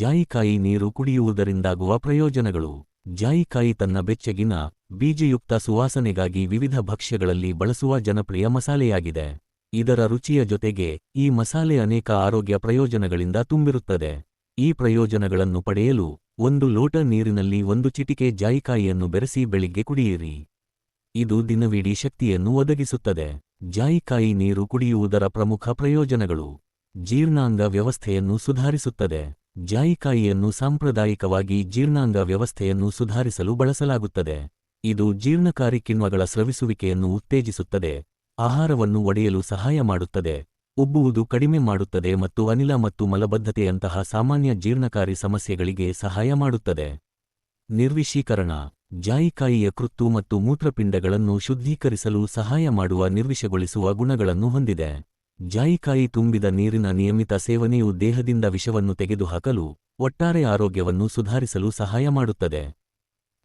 ಜಾಯಿಕಾಯಿ ನೀರು ಕುಡಿಯುವುದರಿಂದಾಗುವ ಪ್ರಯೋಜನಗಳು. ಜಾಯಿಕಾಯಿ ತನ್ನ ಬೆಚ್ಚಗಿನ, ಬೀಜಯುಕ್ತ ಸುವಾಸನೆಗಾಗಿ ವಿವಿಧ ಭಕ್ಷ್ಯಗಳಲ್ಲಿ ಬಳಸುವ ಜನಪ್ರಿಯ ಮಸಾಲೆಯಾಗಿದೆ. ಇದರ ರುಚಿಯ ಜೊತೆಗೆ, ಈ ಮಸಾಲೆ ಅನೇಕ ಆರೋಗ್ಯ ಪ್ರಯೋಜನಗಳಿಂದ ತುಂಬಿರುತ್ತದೆ. ಈ ಪ್ರಯೋಜನಗಳನ್ನು ಪಡೆಯಲು, ಒಂದು ಲೋಟ ನೀರಿನಲ್ಲಿ ಒಂದು ಚಿಟಿಕೆ ಜಾಯಿಕಾಯಿಯನ್ನು ಬೆರೆಸಿ ಬೆಳಿಗ್ಗೆ ಕುಡಿಯಿರಿ. ಇದು ದಿನವಿಡೀ ಶಕ್ತಿಯನ್ನು ಒದಗಿಸುತ್ತದೆ. ಜಾಯಿಕಾಯಿ ನೀರು ಕುಡಿಯುವುದರ ಪ್ರಮುಖ ಪ್ರಯೋಜನಗಳು. ಜೀರ್ಣಾಂಗ ವ್ಯವಸ್ಥೆಯನ್ನು ಸುಧಾರಿಸುತ್ತದೆ. ಜಾಯಿಕಾಯಿಯನ್ನು ಸಾಂಪ್ರದಾಯಿಕವಾಗಿ ಜೀರ್ಣಾಂಗ ವ್ಯವಸ್ಥೆಯನ್ನು ಸುಧಾರಿಸಲು ಬಳಸಲಾಗುತ್ತದೆ. ಇದು ಜೀರ್ಣಕಾರಿ ಕಿಣ್ವಗಳ ಸ್ರವಿಸುವಿಕೆಯನ್ನು ಉತ್ತೇಜಿಸುತ್ತದೆ, ಆಹಾರವನ್ನು ಒಡೆಯಲು ಸಹಾಯ ಮಾಡುತ್ತದೆ, ಉಬ್ಬುವುದು ಕಡಿಮೆ ಮಾಡುತ್ತದೆ ಮತ್ತು ಅನಿಲ ಮತ್ತು ಮಲಬದ್ಧತೆಯಂತಹ ಸಾಮಾನ್ಯ ಜೀರ್ಣಕಾರಿ ಸಮಸ್ಯೆಗಳಿಗೆ ಸಹಾಯ ಮಾಡುತ್ತದೆ. ನಿರ್ವಿಷೀಕರಣ ಜಾಯಿಕಾಯಿಯ ಕೃತ್ತು ಮತ್ತು ಮೂತ್ರಪಿಂಡಗಳನ್ನು ಶುದ್ಧೀಕರಿಸಲು ಸಹಾಯ ಮಾಡುವ ನಿರ್ವಿಷಗೊಳಿಸುವ ಗುಣಗಳನ್ನು ಹೊಂದಿದೆ. ಜಾಯಿಕಾಯಿ ತುಂಬಿದ ನೀರಿನ ನಿಯಮಿತ ಸೇವನೆಯು ದೇಹದಿಂದ ವಿಷವನ್ನು ತೆಗೆದುಹಾಕಲು, ಒಟ್ಟಾರೆ ಆರೋಗ್ಯವನ್ನು ಸುಧಾರಿಸಲು ಸಹಾಯ ಮಾಡುತ್ತದೆ.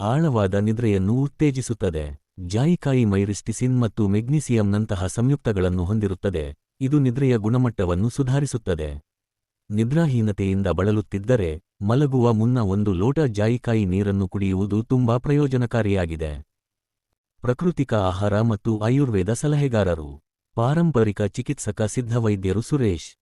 ಆಳವಾದ ನಿದ್ರೆಯನ್ನು ಉತ್ತೇಜಿಸುತ್ತದೆ. ಜಾಯಿಕಾಯಿ ಮೈರಿಸ್ಟಿಸಿನ್ ಮತ್ತು ಮೆಗ್ನೀಸಿಯಂನಂತಹ ಸಂಯುಕ್ತಗಳನ್ನು ಹೊಂದಿರುತ್ತದೆ. ಇದು ನಿದ್ರೆಯ ಗುಣಮಟ್ಟವನ್ನು ಸುಧಾರಿಸುತ್ತದೆ. ನಿದ್ರಾಹೀನತೆಯಿಂದ ಬಳಲುತ್ತಿದ್ದರೆ, ಮಲಗುವ ಮುನ್ನ ಒಂದು ಲೋಟ ಜಾಯಿಕಾಯಿ ನೀರನ್ನು ಕುಡಿಯುವುದು ತುಂಬಾ ಪ್ರಯೋಜನಕಾರಿಯಾಗಿದೆ. ಪ್ರಕೃತಿಕ ಆಹಾರ ಮತ್ತು ಆಯುರ್ವೇದ ಸಲಹೆಗಾರರು ಪಾರಂಪರಿಕ ಚಿಕಿತ್ಸಕ ಸಿದ್ಧವೈದ್ಯರು ಸುರೇಶ್